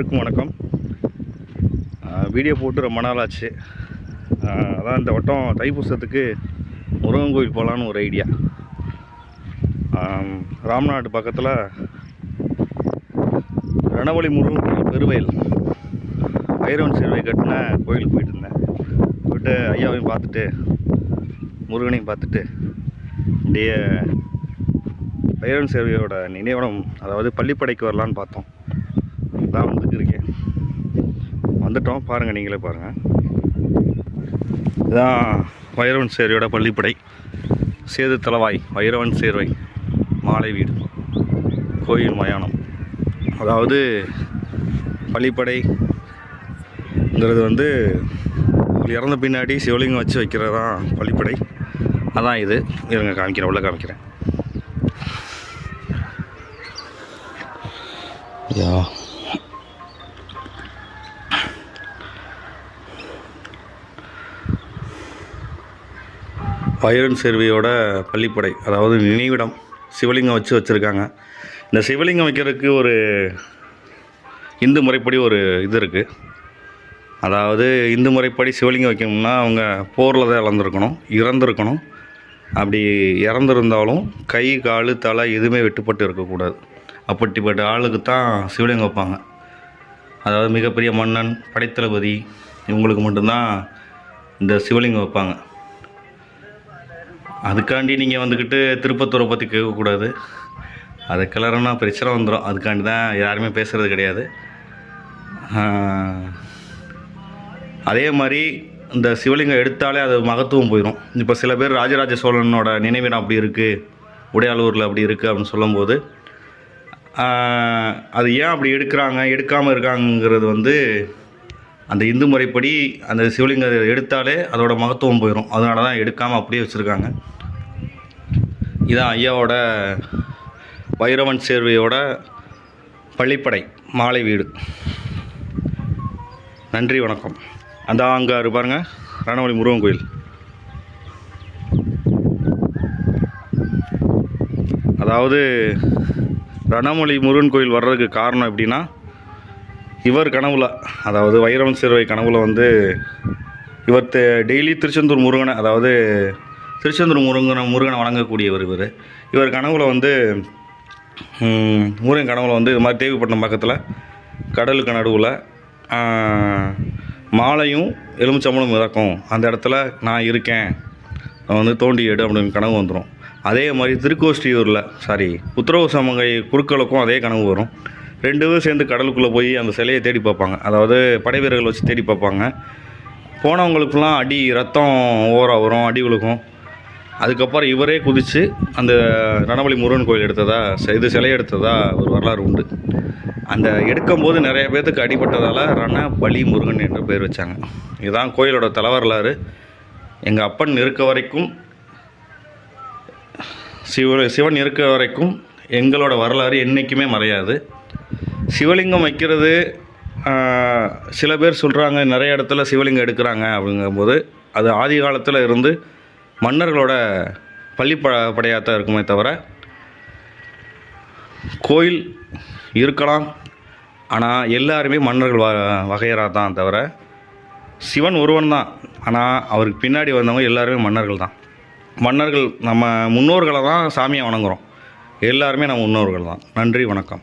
அனைவருக்கும் வணக்கம். வீடியோ போட்டு ரொம்ப நாள் ஆச்சு அதான் இந்த வட்டம் தைப்பூசத்துக்கு முருகன் கோயில் போகலான்னு ஒரு ஐடியா. ராம்நாடு பக்கத்தில் ரணவழி முருகன் கோயில் பெருவயல். ஐரவன் சிறுவை கட்டின கோயிலுக்கு போயிட்டு இருந்தேன். போயிட்டு ஐயாவையும் பார்த்துட்டு முருகனையும் பார்த்துட்டு அப்படியே ஐரவன் சேவையோட நினைவிடம் அதாவது பள்ளிப்படைக்கு வரலான்னு பார்த்தோம். இருக்கு. வந்துட்டோம். பாருங்கள் நீங்களே பாருங்கள் இதான் வைரவன் சேவையோட பள்ளிப்படை. சேது தலவாய் வைரவன் சேர்வை மாலை வீடு கோயில் மயானம். அதாவது பள்ளிப்படைங்கிறது வந்து இறந்த பின்னாடி சிவலிங்கம் வச்சு வைக்கிறது தான் பள்ளிப்படை. அதான் இது. இருங்க காமிக்கிறேன் உள்ளே காமிக்கிறேன். யா. பயிரன் சேர்வையோட பள்ளிப்படை அதாவது நினைவிடம் சிவலிங்கம் வச்சு வச்சுருக்காங்க. இந்த சிவலிங்கம் வைக்கிறதுக்கு ஒரு இந்து முறைப்படி ஒரு இது இருக்குது அதாவது இந்து முறைப்படி சிவலிங்கம் வைக்கணும்னா அவங்க போரில் தான் இறந்துருக்கணும் இறந்துருக்கணும். அப்படி இறந்துருந்தாலும் கை கால் தலை எதுவுமே வெட்டுப்பட்டு இருக்கக்கூடாது. அப்படிப்பட்ட ஆளுக்கு தான் சிவலிங்கம் வைப்பாங்க. அதாவது மிகப்பெரிய மன்னன் படைத்தளபதி இவங்களுக்கு மட்டும்தான் இந்த சிவலிங்கம் வைப்பாங்க. அதுக்காண்டி நீங்கள் வந்துக்கிட்டு திருப்பத்தூரை பற்றி கேட்கக்கூடாது. அதை கிளறுனா பிரச்சனை வந்துடும் அதுக்காண்டி தான் யாருமே பேசுகிறது கிடையாது. அதே மாதிரி இந்த சிவலிங்கம் எடுத்தாலே அது மகத்துவம் போயிடும் இப்போ சில பேர் ராஜராஜ சோழனோட நினைவிடம் அப்படி இருக்குது உடையாளூரில் அப்படி இருக்குது அப்படின்னு சொல்லும்போது அது ஏன் அப்படி எடுக்கிறாங்க எடுக்காமல் இருக்காங்கிறது வந்து அந்த இந்து முறைப்படி அந்த சிவலிங்க எடுத்தாலே அதோட மகத்துவம் போயிடும் அதனால தான் எடுக்காமல் அப்படியே வச்சுருக்காங்க. இதான் ஐயாவோட வைரவன் சேர்வையோட பள்ளிப்படை மாலை வீடு. நன்றி வணக்கம். அந்த அங்கே இருப்பாருங்க ரணவழி முருகன் கோயில். அதாவது ரணமொழி முருகன் கோயில் வர்றதுக்கு காரணம் எப்படின்னா இவர் கனவுல அதாவது வைரவன் சிறுவை கனவுல வந்து இவர் டெய்லி திருச்செந்தூர் முருகனை அதாவது திருச்செந்தூர் முருகனை முருகனை வணங்கக்கூடியவர் இவர். இவர் கனவுல வந்து முருகன் கனவுல வந்து இது மாதிரி தேவிப்பட்டினம் பக்கத்தில் கடலுக்கு நடுவில் மாலையும் எலுமிச்சம்பளம் மிதக்கும் அந்த இடத்துல நான் இருக்கேன். நான் வந்து தோண்டி எடு அப்படின்னு கனவு வந்துடும் அதே மாதிரி திருக்கோஷ்டியூரில் சாரி உத்தரவு சமங்கை குறுக்களுக்கும் அதே கனவு வரும். ரெண்டு பேரும் சேர்ந்து கடலுக்குள்ளே போய் அந்த சிலையை தேடி பார்ப்பாங்க. அதாவது படை வீரர்கள் வச்சு தேடி பார்ப்பாங்க. போனவங்களுக்குலாம் அடி ரத்தம் ஓரா வரும் அடி விழுகும். அதுக்கப்புறம் இவரே குதித்து அந்த ரணவழி முருகன் கோயில் எடுத்ததா இது சிலை எடுத்ததா ஒரு வரலாறு உண்டு. அந்த எடுக்கும்போது நிறைய பேர்த்துக்கு அடிபட்டதால் ரண பலி முருகன் என்ற பேர் வச்சாங்க. இதுதான் கோயிலோட தலைவரலாறு. எங்கள் அப்பன் இருக்க வரைக்கும் சிவ சிவன் இருக்க வரைக்கும் எங்களோட வரலாறு என்றைக்குமே மறையாது. சிவலிங்கம் வைக்கிறது சில பேர் சொல்கிறாங்க நிறைய இடத்துல சிவலிங்கம் எடுக்கிறாங்க அப்படிங்கும்போது அது ஆதி காலத்தில் இருந்து மன்னர்களோட பள்ளி ப படையாத்தான் இருக்குமே தவிர கோயில் இருக்கலாம். ஆனால் எல்லாருமே மன்னர்கள் வ வகையராக தான் தவிர சிவன் ஒருவன் தான் ஆனால் அவருக்கு பின்னாடி வந்தவங்க எல்லாருமே மன்னர்கள் தான் மன்னர்கள் நம்ம முன்னோர்களை தான் சாமியை வணங்குறோம். எல்லாருமே நம்ம முன்னோர்கள் தான் நன்றி வணக்கம்.